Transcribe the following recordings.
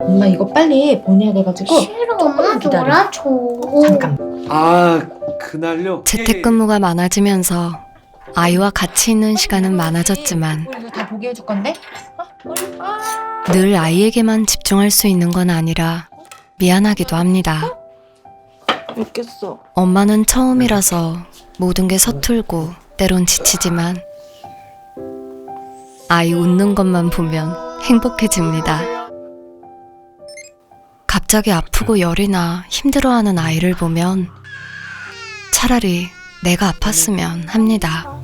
엄마 이거 빨리 보내야 돼가지고 싫어 엄마 기다려. 놀아줘 잠깐 아 그날요? 재택근무가 많아지면서 아이와 같이 있는 시간은 많아졌지만 우리 이거 다 보게 해줄 건데 어? 아늘 아이에게만 집중할 수 있는 건 아니라 미안하기도 합니다. 웃겼어 엄마는 처음이라서 모든 게 서툴고 때론 지치지만 아이 웃는 것만 보면 행복해집니다. 갑자기 아프고 열이 나 힘들어하는 아이를 보면 차라리 내가 아팠으면 합니다.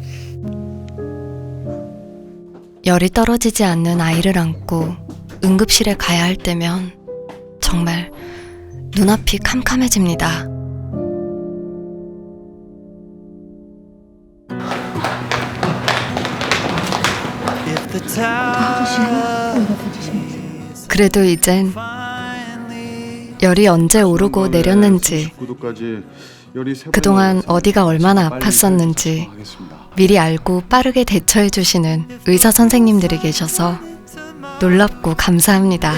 열이 떨어지지 않는 아이를 안고 응급실에 가야 할 때면 정말 눈앞이 캄캄해집니다. 그래도 이젠 열이 언제 오르고 내렸는지 그동안 어디가 얼마나 아팠었는지 미리 알고 빠르게 대처해 주시는 의사 선생님들이 계셔서 놀랍고 감사합니다.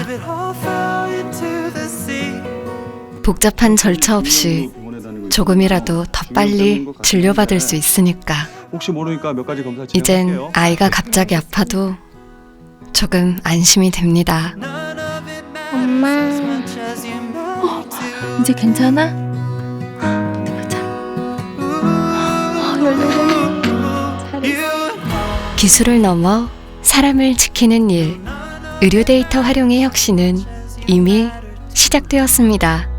복잡한 절차 없이 조금이라도 더 빨리 진료받을 수 있으니까 이젠. 아이가 갑자기 아파도 조금 안심이 됩니다. 엄마. 이제 괜찮아? 열려 기술을 넘어 사람을 지키는 일, 의료 데이터 활용의 혁신은 이미 시작되었습니다.